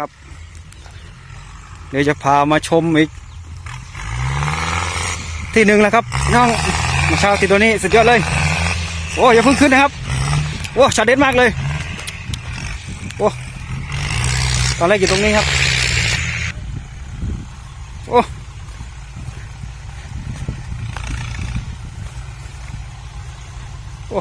ครับ เดี๋ยวจะพามาชมอีก ที่หนึ่งแล้วครับน้องมาเช้าที่ตัวนี้สุดยอดเลย โอ้อย่าเพิ่งขึ้นนะครับ โอ้ชาเด็ดมากเลย โอ้ตอนแรกอยู่ตรงนี้ครับ โอ้โอ้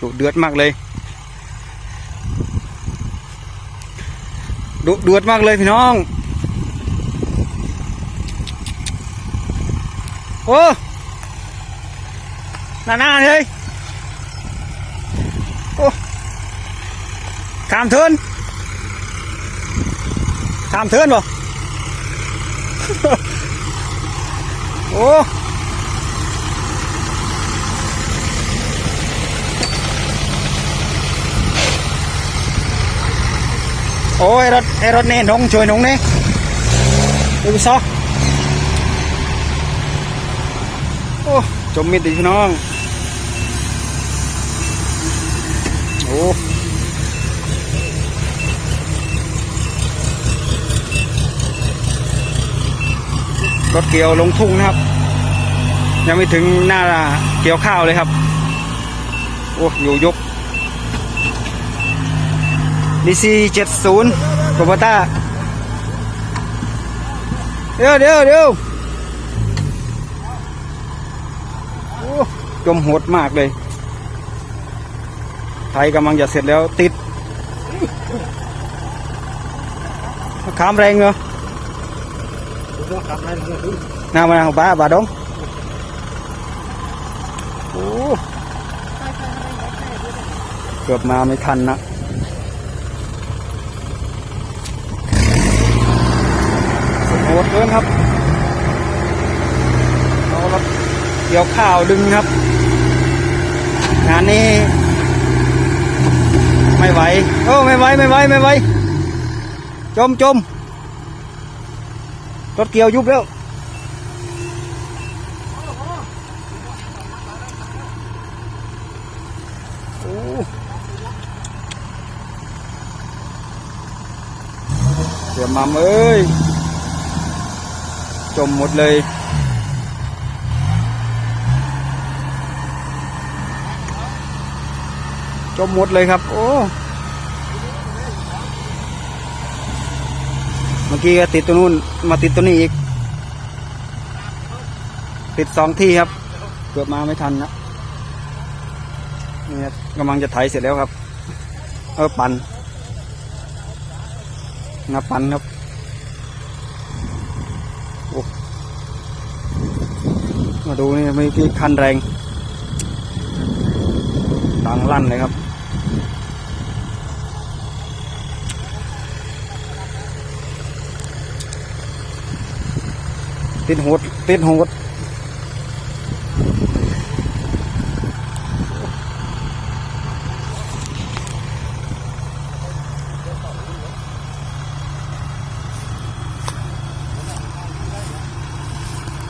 ดุเดือดมากเลย ดุเดือดมากเลยพี่น้อง โอ้หน้าหน้าเลยโอ้ขามเทินขามเทินบ่โอ้ โอ้ยรถไอรถนี่นงช่วยนงนี่ดูซอโอ้จมมิดดิพี่น้องโอ้รถเกี่ยวลงทุ่งนะครับ ยังไม่ถึงหน้าเกี่ยวข้าวเลยครับ โอ้อยู่ยก ดีซีเจ็ดศูนย์โกบต้าเดี๋ยวเดี๋ยวเดี๋ยวโอ้จมโหดมากเลย ไทยกำลังจะเสร็จแล้วติดขามแรงเหรอหน้ามาบ้าบาดงโอ้เกือบมาไม่ทันนะ สุดโหดเกินครับเอาเกี่ยวข้าวดึงครับ งานนี้ ไม่ไหวโอ้ไม่ไหวไม่ไหวไม่ไหวจมจมรถเกี่ยวยุบแล้วโอ้เดี๋ยวมัมเอ้ย จมหมดเลย จมหมดเลยครับ โอ้เมื่อกี้ก็ติดตัวนู้นมาติดตัวนี้อีก ติดสองที่ครับ เกือบมาไม่ทันนะนี่ครับกำลังจะไถเสร็จแล้วครับ เออปันงับปันครับ โอ้ มาดูนี่มีที่คันแรงดังลั่นเลยครับ ติดโหดติดโหดมันเลือกข้าวมันแกแล้วจะทำไงถึง เออช่องเ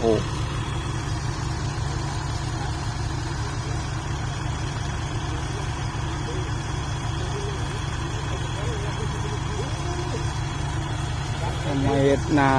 โหทำไมนา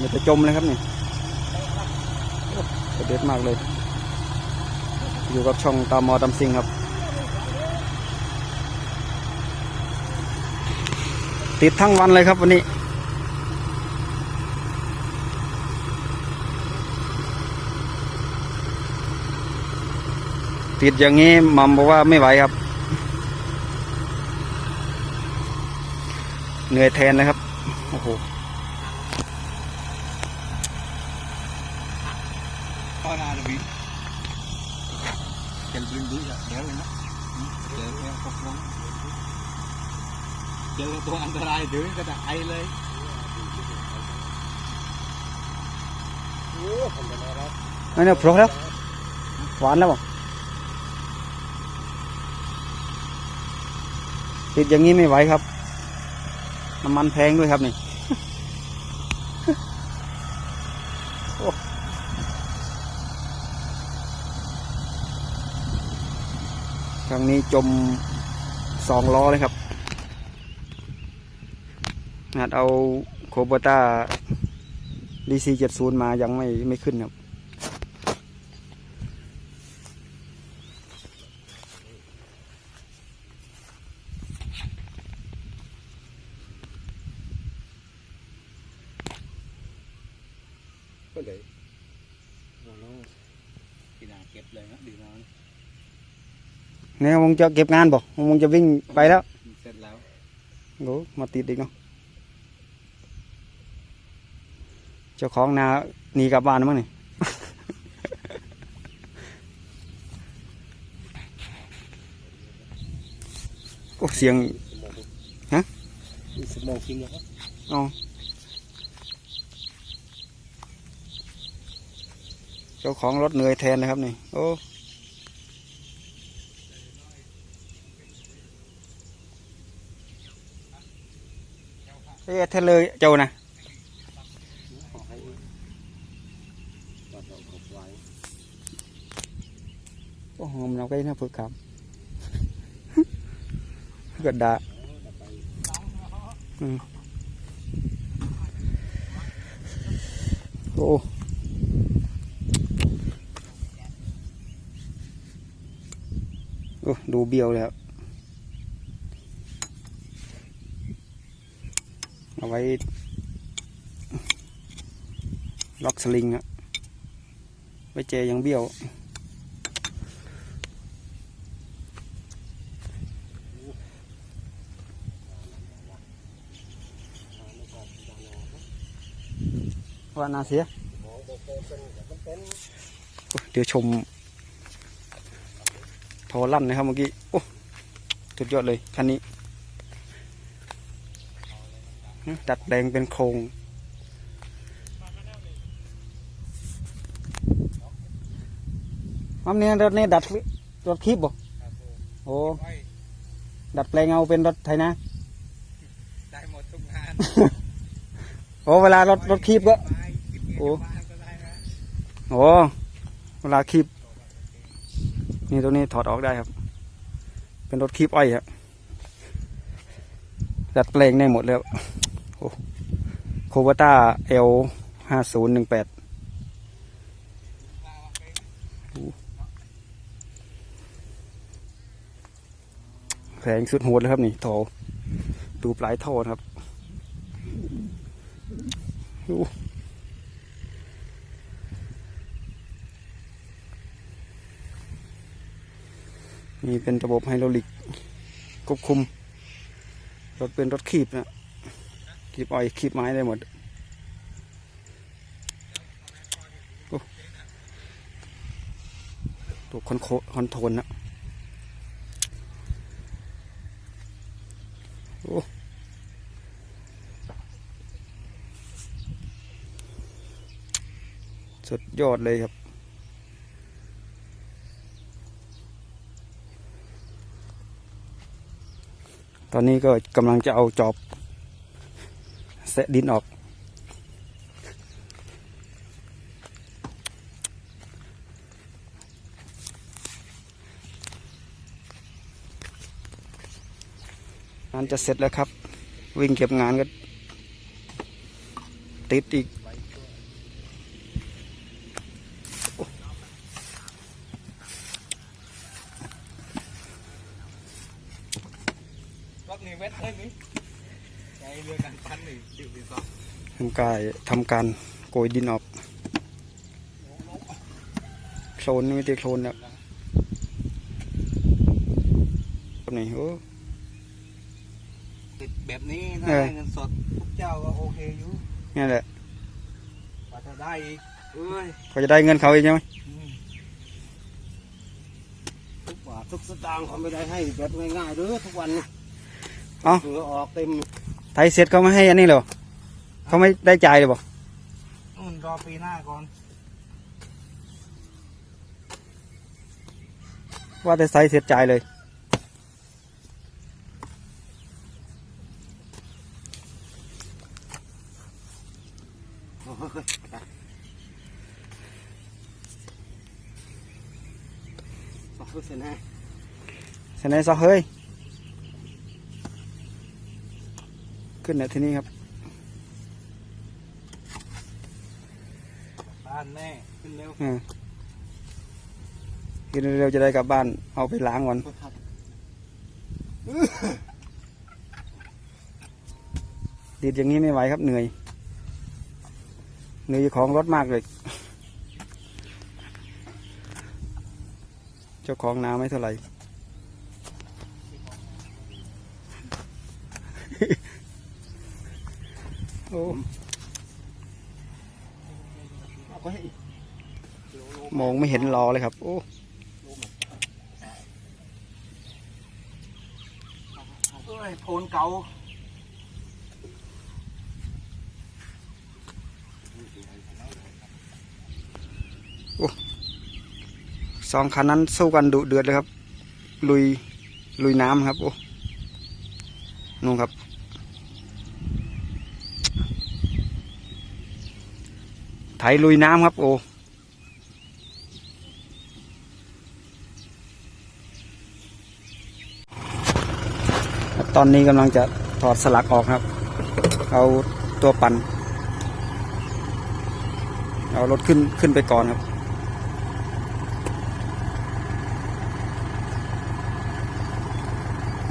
มันจะจมเลยครับนี่โอ้กระเด็ดมากเลย อยู่กับช่องตามอตำซิงครับ ติดทั้งวันเลยครับวันนี้ ติดอย่างนี้มัมบอกว่าไม่ไหวครับ เหนื่อยแทนเลยครับ โอ้โห Ora, David. Aquele brindu já dela, né? Dela é um pouco longo. เจอตัวอันตรายถึงก็จะไอเลยโอ้ทำไปแล้วครับนั่นเนี่ยโผล่แล้วหวานแล้วบ่ ติดอย่างนี้ไม่ไหวครับ น้ำมันแพงด้วยครับนี่ครั้งนี้จมสองล้อเลยครับนาดเอาโคบต้าดีซีเจ็ดศูนย์มายังไม่ไม่ขึ้นครับ ก็เลย พี่นาเก็บเลยนะดีมาก เนี่ยมึงจะเก็บงานบ่มึงจะวิ่งไปแล้วเสร็จแล้วโอ้มาติดอีกเนาะเจ้าของนาหนีกลับบ้านมั้งนี่โอ้เสียงมีสมองกินแล้วครับอ๋อเจ้าของรถเหนื่อยแทนนะครับนี่โอ้ เอ๊ะเทเลยเจ้านะขอให้ตัดดอกกบไว้ โอ้โหมัน เอาไว้ ล็อกสลิงอะไว้เจยังเบี้ยว ว่านาเสีย เดี๋ยวชมโทรลั่นนะครับเมื่อกี้ โอ้สุดยอดเลย คันนี้ ดัดแปลงเป็นโครงมัมเนี่ยรถนี่ดัดรถคีบบ่โอ้ดัดแปลงเอาเป็นรถไถนาได้หมดทุกงานโอ้เวลารถรถคีบก็โอ้โอ้เวลาคีบนี่ตัวนี้ถอดออกได้ครับ เป็นรถคีบอ้อยครับดัดแปลงได้หมดแล้วโอ้ โควต้าเอลห้าศูนย์หนึ่งแปดแข็งสุดโหดเลยครับนี่ท่อดูปลายท่อนครับนี่เป็นระบบไฮดรอลิกควบคุมรถเป็นรถขีบนะ ขีบอ้อยขีบไม้ได้หมดตัวคอนโคคอนโทรลนะโอ้สุดยอดเลยครับตอนนี้ก็กำลังจะเอาจอบ แสะดินออกงานจะเสร็จแล้วครับ วิ่งเก็บงานก็ติดอีก รถนี่เวทเลยนี่ใจเรือกันพันนี่ดิวดีสอง ทำการทำการโกยดินออกโคลนนี่ไม่ติดโคลนแล้วแบบนี้โอ้ติดแบบนี้ถ้าเออได้เงินสดทุกเจ้าก็โอเคอยู่นี่แหละกว่าจะได้อีกเอ้ยเขาจะได้เงินเขาอีกใช่ไหมทุกบาททุกสตางค์เขาไม่ได้ให้แบบง่ายๆเด้อทุกวันนะเอ้าเหงื่อออกเต็มไทยเสร็จเขาไม่ให้อันนี้เหรอ เขาไม่ได้จ่ายเลยบอกนู่นรอปีหน้าก่อน ว่าแต่ไซส์เสร็จจ่ายเลยโอ้ยไปขอบคุณนะเสนอซอกเฮ้ย ขึ้นเนี่ยที่นี่ครับานแม่ขึ้นเร็วอืมกินเร็วๆจะได้กลับบ้าน เอาไปล้างก่อนครับดีดอย่างนี้ไม่ไหวครับเหนื่อย เหนื่อยของรถมากเลย เจ้าของน้ำไม่เท่าไหร่ โอ้ เอา ไปมองไม่เห็นรอเลยครับ โอ้เอ้ยโพนเก่าสองคันนั้นสู้กันดุเดือดเลยครับ ลุยลุยน้ำครับ โอ้นู่นครับ ไถลุยน้ำครับโอ้ตอนนี้กำลังจะถอดสลักออกครับ เอาตัวปั่น เอารถขึ้นขึ้นไปก่อนครับ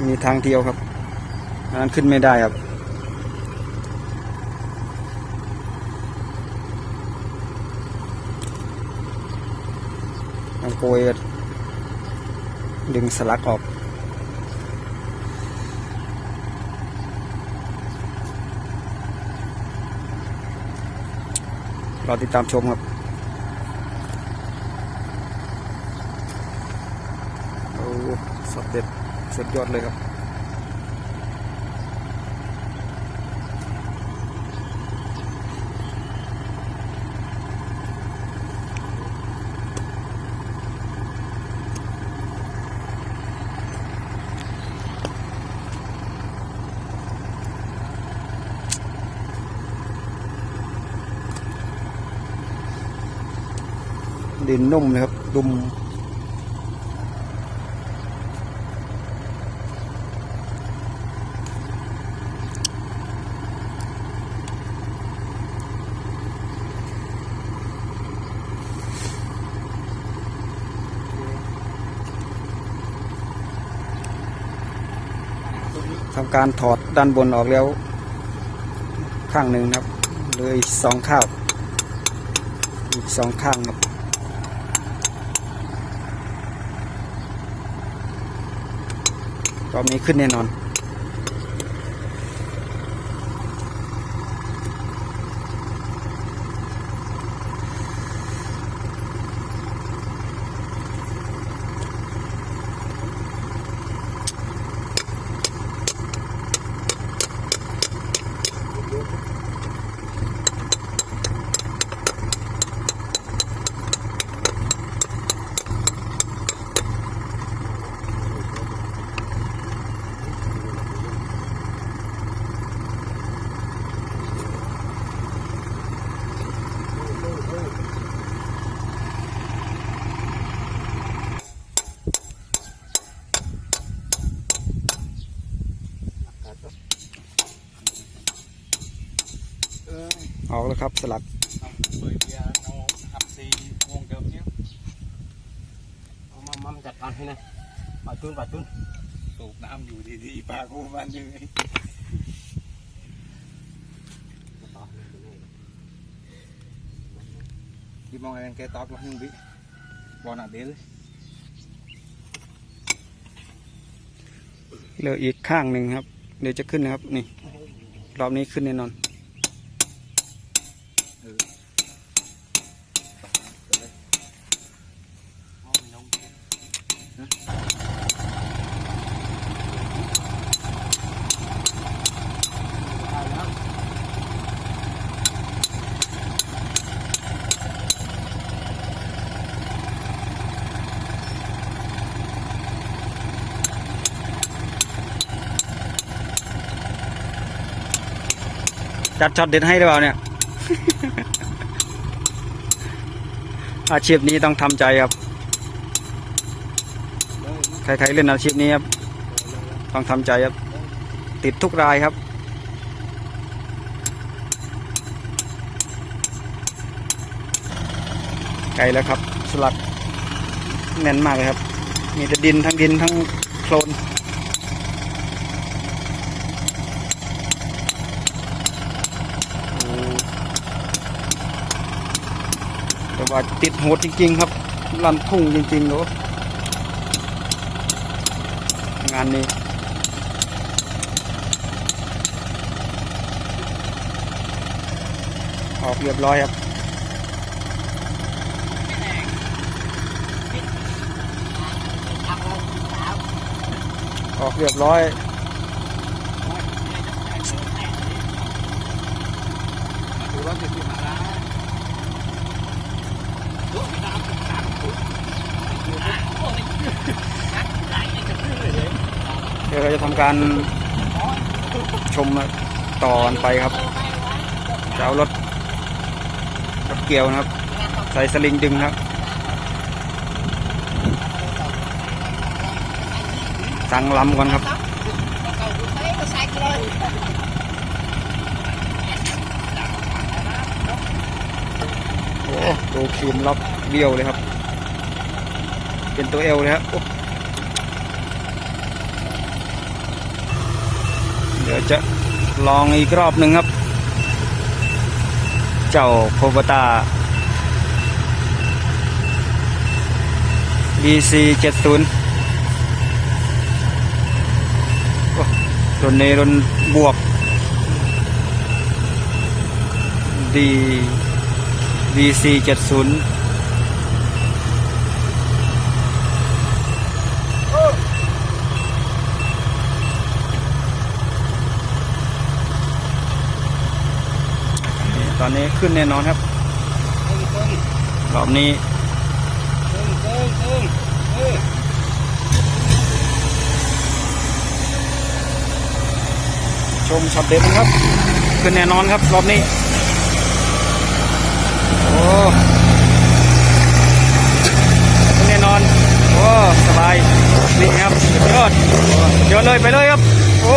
มีทางเดียวครับอันนั้นขึ้นไม่ได้ครับ ทาง โกยดึงสลักออกรอติดตามชมครับ โอ้สดเด็ดสุดยอดเลยครับ ดินนุ่มเลยครับ ดุมทำการถอดด้านบนออกแล้ว ข้างหนึ่งครับ เลยสองข้าวอีกสองข้างครับ ก็มีขึ้นแน่นอน เออ ออกแล้วครับสลัก เปิดเบียร์น้องอับซีวงเดิมเนี้ย เอามามัมจัดการให้นะปาจุนปาจุน สูบน้ำอยู่ดี วันยังไงต่อ đi mong em cái tóc lắm bị bò nặng đến เหลืออีกข้างหนึ่งครับ เดี๋ยวจะขึ้นนะครับ นี่ รอบนี้ขึ้นแน่นอน ừ. จัดช็อตเด็ดให้หรือเปล่าเนี่ย อาชีพนี้ต้องทำใจครับ ใครๆเล่นอาชีพนี้ครับ ต้องทำใจครับ ติดทุกรายครับไกลแล้วครับ สลักแน่นมากเลยครับ มีแต่ดินทั้งดินทั้งโคลนโอ้แต่ ว่าติดโหดจริงๆ ครับลันทุ่งจริงๆเนอะงานนี้ออกเรียบร้อยครับออกเรียบร้อยดูว่าจะอยู่หาร้า เดี๋ยวเราจะทำการชมต่อนไปครับจะเอารถรถเกี่ยวนะครับ ใส่สลิงดึงครับสั่งลำก่อนครับโอ้ดูคีมล็อกเบี้ยวเลยครับ เป็นตัวเอวเลยครับเดี๋ยวจะลองอีกรอบหนึ่งครับ เจ้าโคบตา BC 70โอ้รุ่นนี้รุ่นบวก D VC 70 ตอนนี้ขึ้นแน่นอนครับ รอบนี้ชมช็อตเด็ดนะครับ ขึ้นแน่นอนครับ รอบนี้ โอ้ขึ้นแน่นอน โอ้สบายนี่ครับยอดยอดเลยไปเลยครับ โอ้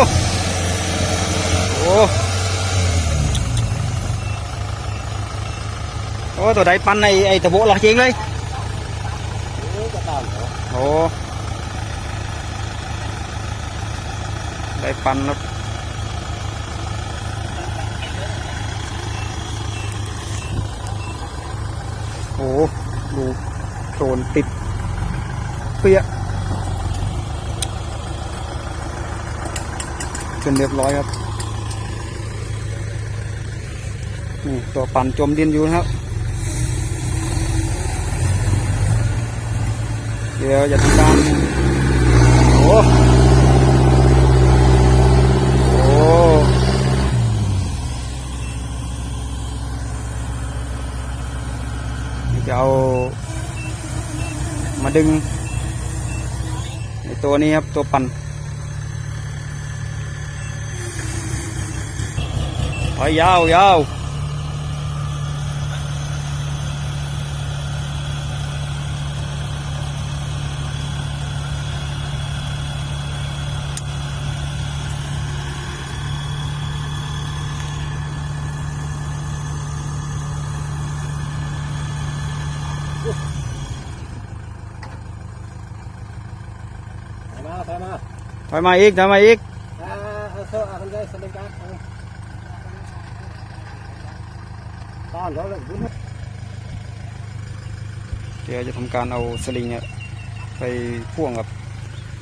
โอ้ อ้ตัวใดปันไอ้ไอ้ตะโบหลอกจริงเลยโอ้ได้ปันครับโอ้ดูโคลนติดเปียจนเรียบร้อยครับนี่ตัวปั่นจมดินอยู่นะครับ เดี๋ยวจะทำการโอ้โอ้จะเอา มาดึงในตัวนี้ครับ ตัวปั่นไปยาวยาว มาไปมาถอยมาอีกถอยมาอีกอ่าเอาเสื้อเอาคนได้สลิงกันตอนเราเลยบุญเดี๋ยวจะทำการเอาสลิงเนี่ยไปพ่วงกับ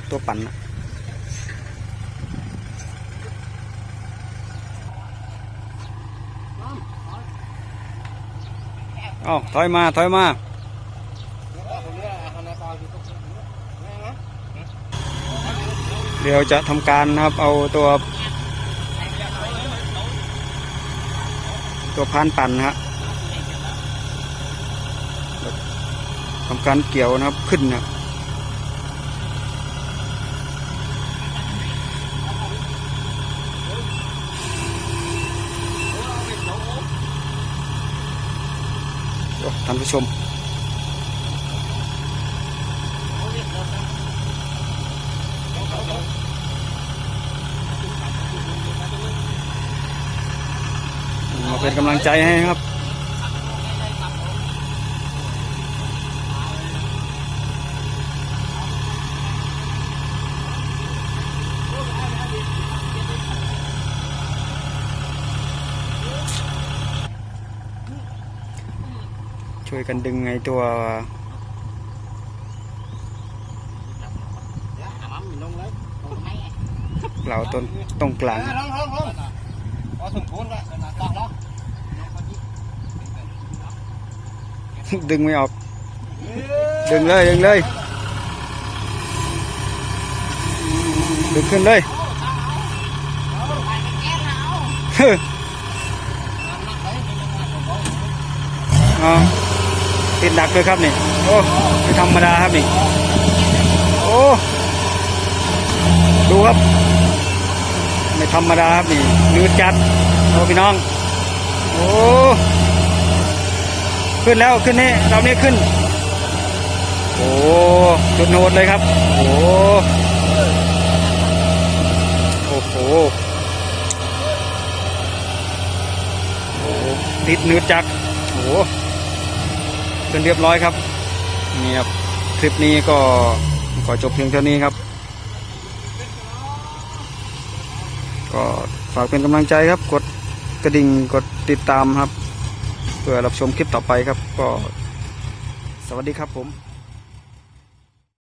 ตัวปั่นนะเอ้าถอยมา ถอยมา เดี๋ยวจะทำการนะครับเอาตัวตัวพานปั่นนรับทำการเกี่ยวนะครับขึ้นนะท่านผู้ชม กำลังใจให้ครับ ช่วยกันดึงไงตัวเหล่าต้นตรงกลาง ลงลงลงพอสมควรแล้วต้องแล้ว ดึงไม่ออก ดึงเลย ดึงเลย ดึงขึ้นเลยอ๋อติดหนักเลยครับนี่ โอ้ไม่ธรรมดาครับนี่ โอ้ ดูครับ ไม่ธรรมดาครับนี่ นืดจัด โอ้พี่น้อง โอ้ ขึ้นแล้วขึ้นนี่เรานี่ขึ้น โอ้จุดโนดเลยครับ โอ้โอ้โหโอ้ติดเนื้อจักโอ้ขึ้นเรียบร้อยครับนี่ครับคลิปนี้ก็ขอจบเพียงเท่านี้ครับ ก็ฝากเป็นกำลังใจครับ กดกระดิ่งกดติดตามครับ เพื่อรับชมคลิปต่อไปครับ ก็สวัสดีครับผม